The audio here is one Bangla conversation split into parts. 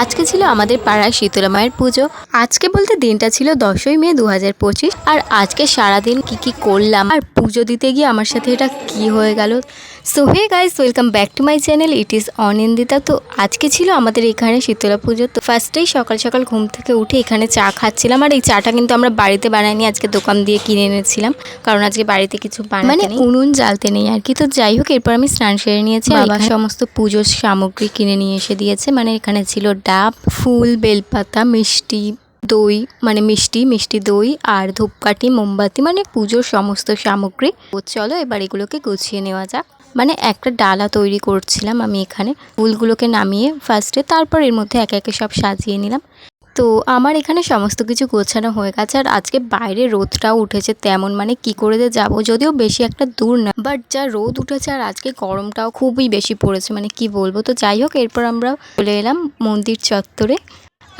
আজকে ছিল আমাদের পাড়ায় শীতলা মায়ের পুজো। আজকে বলতে দিনটা ছিল দশই মে দু হাজার পঁচিশ। আর আজকে সারাদিন কি কি করলাম আর পুজো দিতে গিয়ে আমার সাথে এটা কি হয়ে গেল। So hey guys welcome back to my channel it is Anindita. তো আজকে ছিল আমাদের এখানে শীতলা পুজো। তো ফার্স্টেই সকাল সকাল ঘুম থেকে উঠে এখানে চা খাচ্ছিলাম। আর এই চাটা কিন্তু আমরা বাড়িতে বানাইনি আজকে দোকান দিয়ে কিনে এনেছিলাম। কারণ আজকে বাড়িতে কিছু মানে উনুন জ্বালতে নেই আর কি। তো যাই হোক এরপর আমি স্নান সেরে নিয়েছি। আর বাবা সমস্ত পুজোর সামগ্রী কিনে নিয়ে এসে দিয়েছে। মানে এখানে ছিল ডাব, ফুল, বেলপাতা, মিষ্টি দই মানে মিষ্টি মিষ্টি দই আর ধূপকাঠি, মোমবাতি মানে পুজোর সমস্ত সামগ্রী। তো চলো এবার এগুলোকে গুছিয়ে নেওয়া যাক। মানে একটা ডালা তৈরি করছিলাম আমি এখানে। ফুলগুলোকে নামিয়ে ফার্স্টে তারপর এর মধ্যে একে একে সব সাজিয়ে নিলাম। তো আমার এখানে সমস্ত কিছু গোছানো হয়ে গেছে আর আজকে বাইরে রোদটাও উঠেছে তেমন মানে কি করে যে যাব যদিও বেশি একটা দূর না বাট যা রোদ উঠেছে আর আজকে গরমটাও খুবই বেশি পড়েছে মানে কি বলব? তো যাই হোক, এরপর আমরা চলে এলাম মন্দির চত্বরে।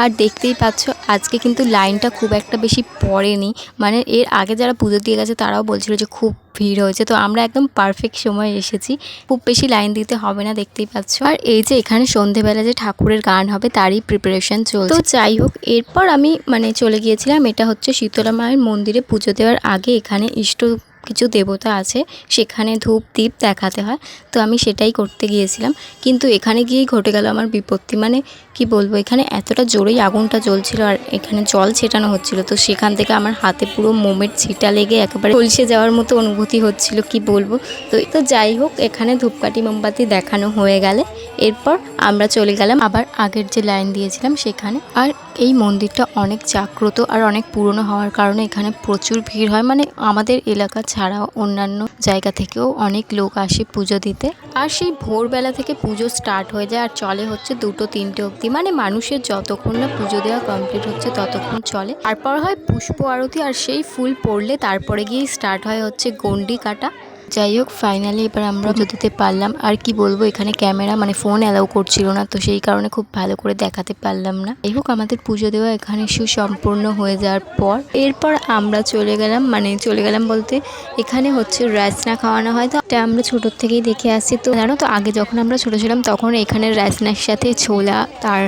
আর দেখতেই পাচ্ছ, আজকে কিন্তু লাইনটা খুব একটা বেশি পড়েনি। মানে এর আগে যারা পুজো দিয়ে গেছে, তারাও বলছিল যে খুব ভিড় হয়েছে। তো আমরা একদম পারফেক্ট সময় এসেছি। খুব বেশি লাইন দিতে হবে না, দেখতেই পাচ্ছ। আর এই যে এখানে সন্ধেবেলা যে ঠাকুরের গান হবে, তারই প্রিপারেশন চলছে। তো যাই হোক, এরপর আমি মানে চলে গিয়েছিলাম, এটা হচ্ছে শীতলা মায়ের মন্দিরে পুজো দেওয়ার আগে এখানে ইষ্ট কিছু দেবতা আছে, সেখানে ধূপ দ্বীপ দেখাতে হয়। তো আমি সেটাই করতে গিয়েছিলাম। কিন্তু এখানে গিয়েই ঘটে গেল আমার বিপত্তি। মানে কি বলব, এখানে এতটা জোরেই আগুনটা জ্বলছিল আর এখানে জল ছেটানো হচ্ছিল। তো সেখান থেকে আমার হাতে পুরো মোমের ছিটা লেগে একেবারে কলসে যাওয়ার মতো অনুভূতি হচ্ছিল, কি বলব? তো তো যাই হোক, এখানে ধূপকাঠি, মোমবাতি দেখানো হয়ে গেলে এরপর আমরা চলে গেলাম আবার আগের যে লাইন দিয়েছিলাম সেখানে। আর এই মন্দিরটা অনেক জাগ্রত আর অনেক পুরনো হওয়ার কারণে এখানে প্রচুর ভিড় হয়। মানে আমাদের এলাকা ছাড়াও অন্যান্য জায়গা থেকেও অনেক লোক আসে পুজো দিতে। আর সেই ভোরবেলা থেকে পুজো স্টার্ট হয়ে যায় আর চলে হচ্ছে দুটো, তিনটে অবধি। মানে মানুষের যতক্ষণ না পুজো দেওয়া কমপ্লিট হচ্ছে ততক্ষণ চলে। তারপর হয় পুষ্প আরতি আর সেই ফুল পড়লে তারপরে গিয়েই স্টার্ট হয় হচ্ছে গন্ডি কাটা। যাই হোক ফাইনালি এবার আমরা দিতে পারলাম, আর কি বলব, এখানে ক্যামেরা মানে ফোন অ্যালাউ করছিল না, তো সেই কারণে খুব ভালো করে দেখাতে পারলাম না। যাই হোক, আমাদের পুজো দেওয়া এখানে সুসম্পূর্ণ হয়ে যাওয়ার পর, এরপর আমরা চলে গেলাম মানে চলে গেলাম বলতে, এখানে হচ্ছে রাজনা খাওয়ানো হয়। তো এটা আমরা ছোটোর থেকেই দেখে আসছি তো জানো তো, আগে যখন আমরা ছোটো ছিলাম, তখন এখানে রাজনার সাথে ছোলা তার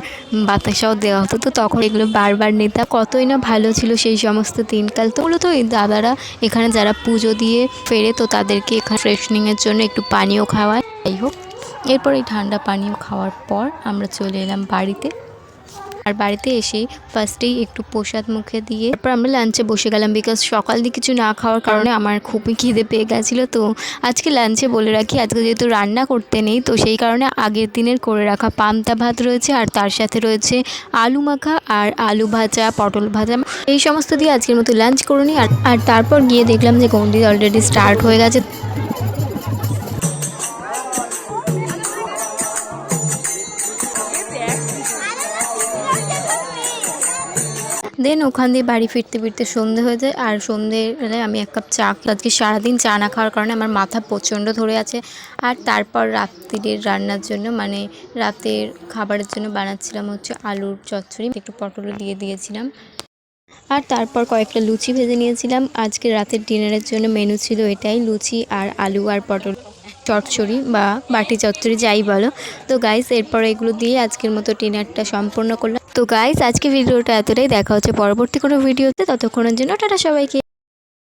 বাতাসাও দেওয়া হতো, তো তখন এগুলো বারবার নিতাম। কতই না ভালো ছিল সেই সমস্ত দিনকাল। তো মূলত এই দাদারা এখানে যারা পুজো দিয়ে ফেরে, তো তাদেরকে এখানে ফ্রেশনিংয়ের জন্য একটু পানীয় খাওয়ায়। যাই হোক, এরপর এই ঠান্ডা পানীয় খাওয়ার পর আমরা চলে এলাম বাড়িতে। আর বাড়িতে এসে ফার্স্টেই একটু প্রসাদ মুখে দিয়ে, তারপর আমরা লাঞ্চে বসে গেলাম বিকজ সকাল দিয়ে কিছু না খাওয়ার কারণে আমার খুবই খিদে পেয়ে গেছিল। তো আজকে লাঞ্চে বলে রাখি, আজকে যেহেতু রান্না করতে নেই, তো সেই কারণে আগের দিনের করে রাখা পান্তা ভাত রয়েছে আর তার সাথে রয়েছে আলু মাখা আর আলু ভাজা, পটল ভাজা। এই সমস্ত দিয়ে আজকের মতো লাঞ্চ করে আর আর তারপর গিয়ে দেখলাম যে গন্ডি অলরেডি স্টার্ট হয়ে গেছে। দেন ওখান দিয়ে বাড়ি ফিরতে ফিরতে সন্ধে হয়ে যায়। আর সন্ধেবেলায় আমি এক কাপ চা আজকে সারাদিন চা না খাওয়ার কারণে আমার মাথা প্রচণ্ড ধরে আছে। আর তারপর রাত্রির রান্নার জন্য মানে রাতের খাবারের জন্য বানাচ্ছিলাম হচ্ছে আলুর চচ্চড়ি, একটু পটলও দিয়ে দিয়েছিলাম। আর তারপর কয়েকটা লুচি ভেজে নিয়েছিলাম। আজকে রাতের ডিনারের জন্য মেনু ছিল এটাই, লুচি আর আলু আর পটল, চচ্চড়ি বা বাটি চচ্চড়ি, যাই বলো। তো গাইস এরপর এগুলো দিয়ে আজকের মতো ডিনারটা সম্পূর্ণ করলাম। তো গাইজ আজকে ভিডিওটা এতটাই। দেখা হচ্ছে পরবর্তী কোনো ভিডিওতে ততক্ষণের জন্য টাটা সবাইকে।